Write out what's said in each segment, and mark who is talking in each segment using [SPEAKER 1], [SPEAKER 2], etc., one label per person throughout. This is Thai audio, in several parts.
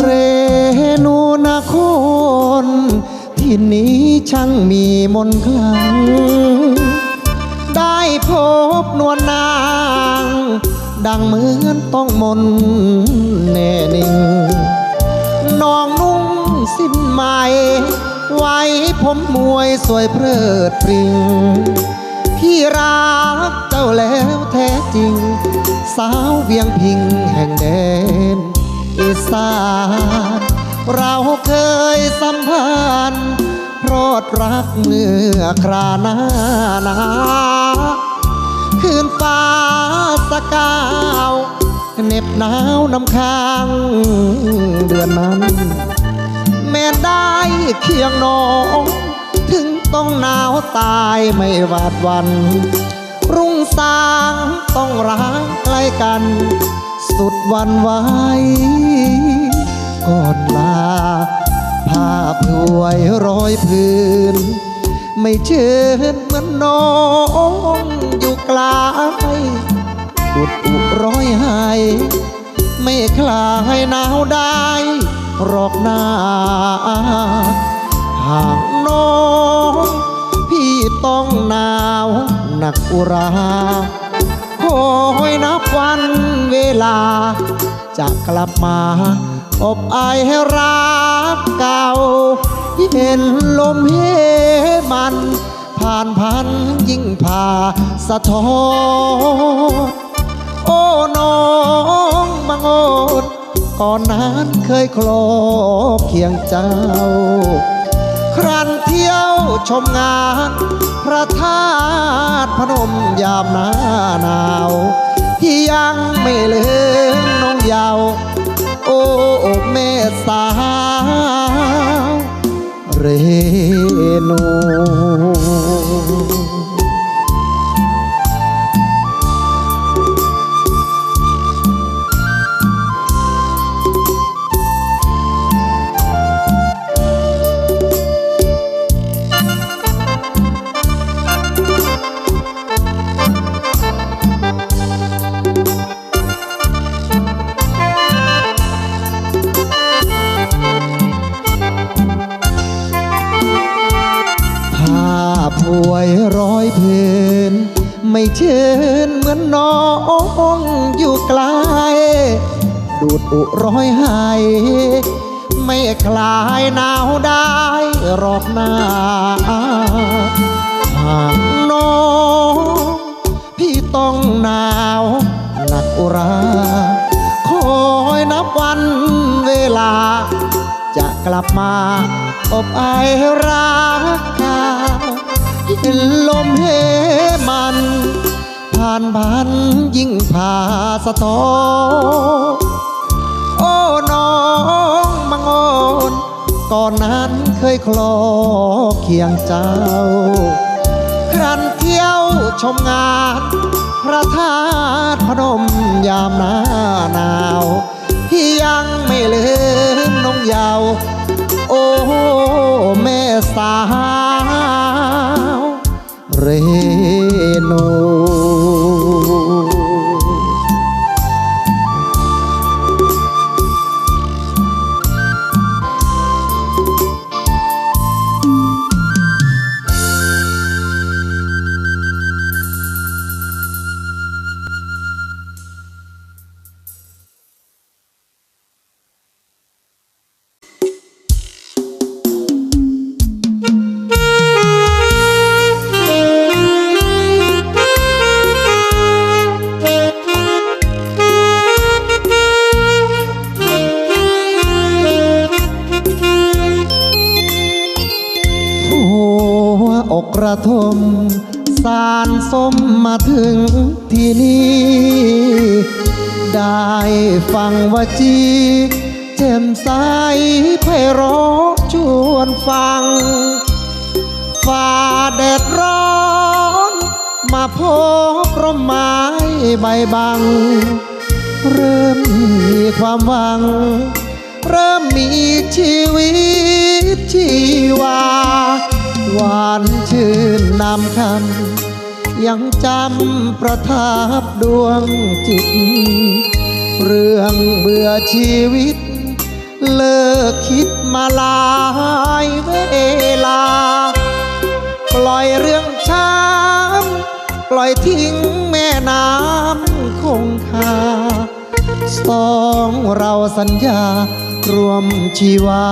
[SPEAKER 1] เรนูนครที่นี้ช่างมีมนต์ขลัง ได้พบนวลนาง ดังเหมือนต้องมนแน่นิ่งน้องนุ่งสิ้นไหมไว้ผมมวยสวยเพลิดปริงพี่รักเจ้าแล้วแท้จริง สาวเวียงพิงแห่งแดน สานเราเคยสัมพันธ์พราะรักเมื่อคราหน้านาคืนฟ้าสกาวเหน็บหนาวน้ำค้างเดือนนั้นแม่ได้เคียงน้องถึงต้องหนาวตายไม่หวาดวัน รุ่งสางต้องร้างใกล้กัน สุดวันไหวกอนลาผ้าพรวยร้อยพื้น ไม่เชิญเหมือนน้องอยู่ไกลายอุดอุร้อยหายไม่คลายหนาวได้หรอกนาหากน้องพี่ต้องหนาวหนักอุราคอยนับวัน เวลา จะกลับมาอบอายให้รักเก่า เห็นลมเฮมัน ผ่านพันยิ่งผ่าสะท้อนโอ้น้องมังโอนก่อนนั้นเคยคลอเคียงเจ้า ครั้นเที่ยวชมงาน พระธาตุพนมยามหน้าหนาว ที่ยังไม่เลืมน้องยาว โอ้แม่สาวเรนู ชิญเหมือนน้องอยู่ไกล ดูดอุร้อยหายไม่คลายหนาวได้รอกนาหากน้องพี่ต้องหนาวหนักอุรา คอยนับวันเวลา จะกลับมาอบอายรักกัน เห็นลมเฮมัน ผ่านพันยิ่งผ่าสะท้อโอ้น้องมังอนก่อนนั้นเคยคลอเคียงเจ้า ครั้นเที่ยวชมงาน พระธาตุพนมยามหน้าหนาวที่ยังไม่ลืมน้องเยาว โอ้ แม่สา อกกระทมสารสมมาถึงที่นี่ ได้ฟังวจีแจ่มใสไพเราะชวนฟังฝ่าแดดร้อน มาพบร่มไม้ใบบัง เริ่มมีความหวัง เริ่มมีชีวิตชีวาหวาน ชื่นนำคำยังจำประทับดวงจิต เรื่องเบื่อชีวิต เลิกคิดมาหลายเวลา ปล่อยเรื่องช้ำปล่อยทิ้งแม่น้ำคงคาสองเราสัญญารวมชีวา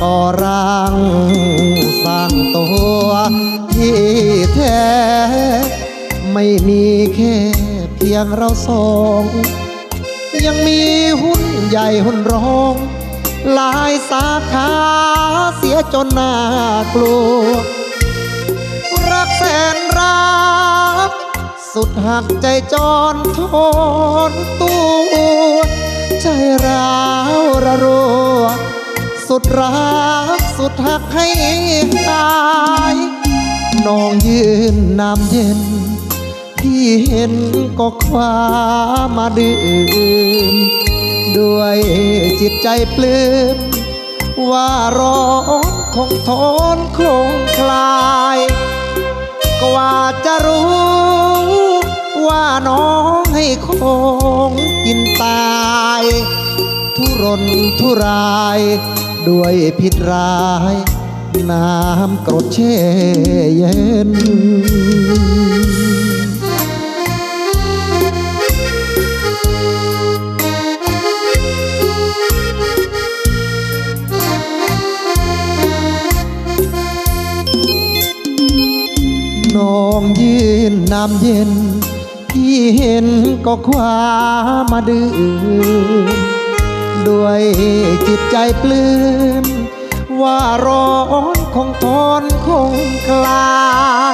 [SPEAKER 1] ก่อร่างสร้างตัวที่แท้ ไม่มีแค่เพียงเราสอง ยังมีหุ้นใหญ่หุ้นรองหลายสาขาเสียจนน่ากลัว รักแสนรัก สุดหักใจจรทนตัว ใจร้าวระรัว สุดรักสุดหักให้หายน้องยืนน้ำเย็น ที่เห็นก็คว้ามาดื่ม ด้วยจิตใจปลื้ม ว่าร้อนคงทนคงคลาย กว่าจะรู้ ว่าน้องให้คงกินตาย ทุรนทุราย ด้วยพิษร้าย น้ำกรดแช่เย็น น้องยืนน้ำเย็นพี่เห็นก็คว้ามาดื่ม ด้วยจิตใจปลื้มว่าร้อนคงทนคงคลา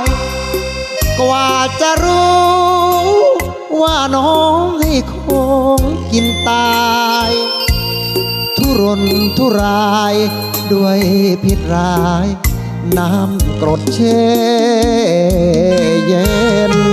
[SPEAKER 1] ย กว่าจะรู้ ว่าน้องให้คงกินตาย ทุรนทุราย ด้วยพิษร้าย น้ำกรดแช่เย็น